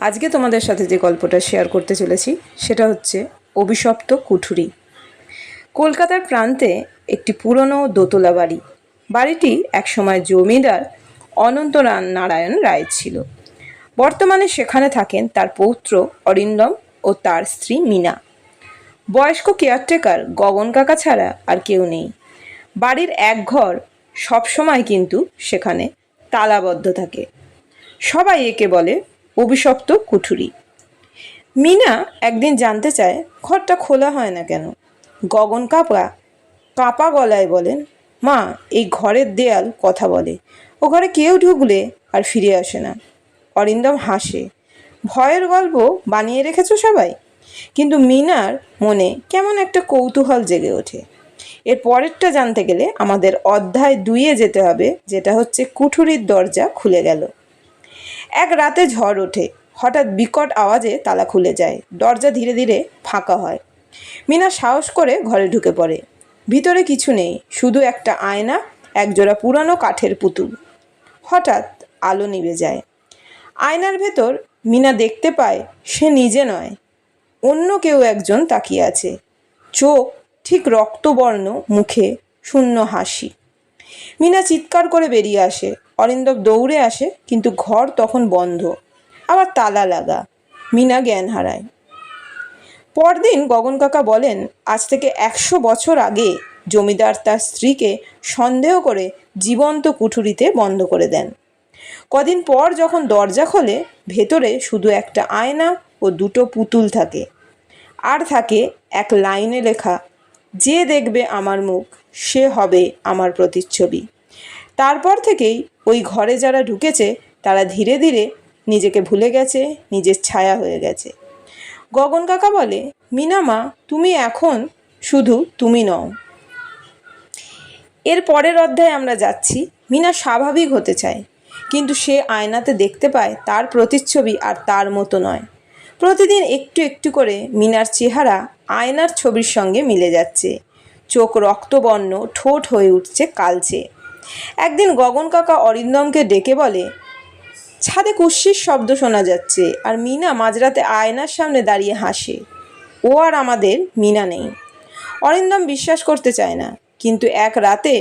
আজকে তোমাদের সাথে যে গল্পটা শেয়ার করতে চলেছি, সেটা হচ্ছে অভিশপ্ত কুঠুরি। কলকাতার প্রান্তে একটি পুরনো দোতলা বাড়ি। বাড়িটি একসময় জমিদার অনন্ত নারায়ণ রায় ছিল। বর্তমানে সেখানে থাকেন তার পৌত্র অরিন্দম ও তার স্ত্রী মিনা। বয়স্ক কেয়ারটেকার গগন কাকা ছাড়া আর কেউ নেই। বাড়ির এক ঘর সবসময় কিন্তু সেখানে তালাবদ্ধ থাকে। সবাই একে বলে অভিশপ্ত কুঠুরি। মিনা একদিন জানতে চায়, ঘরটা খোলা হয় না কেন? গগন কাপা কাপা গলায় বলেন, মা, এই ঘরের দেয়াল, কথা বলে। ও ঘরে কেউ ঢুকলে আর ফিরে আসে না। অরিন্দম হাসে, ভয়ের গল্প বানিয়ে রেখেছো সবাই? কিন্তু মিনার মনে কেমন একটা কৌতূহল জেগে ওঠে। এর পরেরটা জানতে গেলে আমাদের অধ্যায় দুইয়ে যেতে হবে, যেটা হচ্ছে কুঠুরির দরজা খুলে গেল। এক রাতে ঝড় ওঠে। হঠাৎ বিকট আওয়াজে তালা খুলে যায়। দরজা ধীরে ধীরে ফাঁকা হয়। মিনা সাহস করে ঘরে ঢুকে পড়ে। ভিতরে কিছু নেই, শুধু একটা আয়না, একজোড়া পুরানো কাঠের পুতুল। হঠাৎ আলো নিভে যায়। আয়নার ভেতর মিনা দেখতে পায়, সে নিজে নয়। অন্য কেউ একজন তাকিয়ে আছে। চোখ ঠিক রক্তবর্ণ মুখে, শূন্য হাসি। মিনা চিৎকার করে বেরিয়ে আসে। অরিন্দব দৌড়ে আসে, কিন্তু ঘর তখন বন্ধ। আবার তালা লাগা। মিনা জ্ঞান হারায়। পরদিন গগন কাকা বলেন, আজ থেকে একশো বছর আগে জমিদার তার স্ত্রীকে সন্দেহ করে জীবন্ত কুঠুরিতে বন্ধ করে দেন। কদিন পর যখন দরজা খোলে, ভেতরে শুধু একটা আয়না ও দুটো পুতুল থাকে। আর থাকে এক লাইনে লেখা, যে দেখবে আমার মুখ, সে হবে আমার প্রতিচ্ছবি। তারপর থেকেই ওই ঘরে যারা ঢুকেছে, তারা ধীরে ধীরে নিজেকে ভুলে গেছে, নিজের ছায়া হয়ে গেছে। গগন কাকা বলে মিনামা তুমি এখন শুধু তুমি নও। এর পরের অধ্যায়ে আমরা যাচ্ছি। মিনা স্বাভাবিক হতে চায়, কিন্তু সে আয়নাতে দেখতে পায় তার প্রতিচ্ছবি আর তার মতো নয়। প্রতিদিন একটু একটু করে মিনার চেহারা আয়নার ছবির সঙ্গে মিলে যাচ্ছে। চোখ রক্তবর্ণ, ঠোঁট হয়ে উঠছে কালচে। একদিন গগন কাকা অরিন্দমকে ডেকে বলে, ছাদে কুশ্শির শব্দ শোনা যাচ্ছে আর মিনা মাঝরাতে আয়নার সামনে দাঁড়িয়ে হাসে। ও আর আমাদের মিনা নেই। অরিন্দম বিশ্বাস করতে চায় না, কিন্তু এক রাতে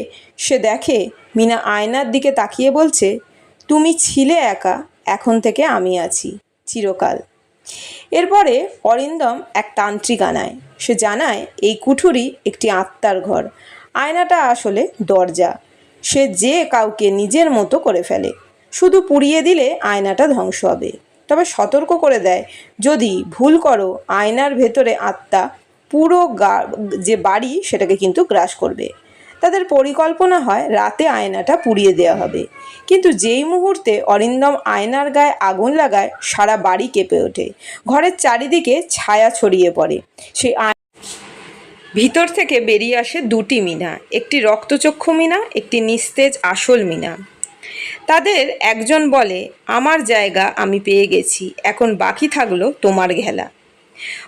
সে দেখে মিনা আয়নার দিকে তাকিয়ে বলছে, তুমি ছিলে একা, এখন থেকে আমি আছি, চিরকাল। এরপরে অরিন্দম এক তান্ত্রিক আনায়। সে জানায়, এই কুঠুরি একটি আত্মার ঘর। আয়নাটা আসলে দরজা। সে যে কাউকে নিজের মতো করে ফেলে। শুধু পুড়িয়ে দিলে আয়নাটা ধ্বংস হবে। তবে সতর্ক করে দেয়, যদি ভুল করো, আয়নার ভেতরে আত্মা পুরো যে বাড়ি সেটাকে কিন্তু গ্রাস করবে। তাদের পরিকল্পনা হয় রাতে আয়নাটা পুড়িয়ে দেওয়া হবে। কিন্তু যেই মুহূর্তে অরিন্দম আয়নার গায়ে আগুন লাগায়, সারা বাড়ি কেঁপে ওঠে। ঘরের চারিদিকে ছায়া ছড়িয়ে পড়ে। সেই ভিতর থেকে বেরিয়ে আসে দুটি মিনা, একটি রক্তচক্ষু মিনা, একটি নিস্তেজ আসল মিনা। তাদের একজন বলে, আমার জায়গা আমি পেয়ে গেছি, এখন বাকি থাকল তোমার ঘেলা।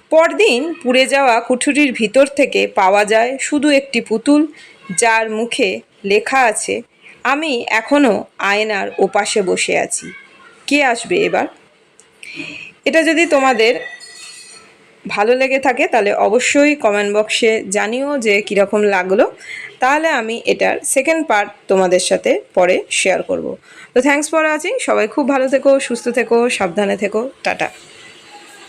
পরদিন পুড়ে যাওয়া কুঠুরির ভিতর থেকে পাওয়া যায় শুধু একটি পুতুল, যার মুখে লেখা আছে, আমি এখনও আয়নার ওপাশে বসে আছি। কে আসবে এবার? এটা যদি তোমাদের ভালো লেগে থাকে, তাহলে অবশ্যই কমেন্ট বক্সে জানিও যে কীরকম লাগল। তাহলে আমি এটার সেকেন্ড পার্ট তোমাদের সাথে পরে শেয়ার করব। তো থ্যাংকস ফর ওয়াচিং সবাই খুব ভালো থেকো, সুস্থ থেকো, সাবধানে থেকো, টাটা।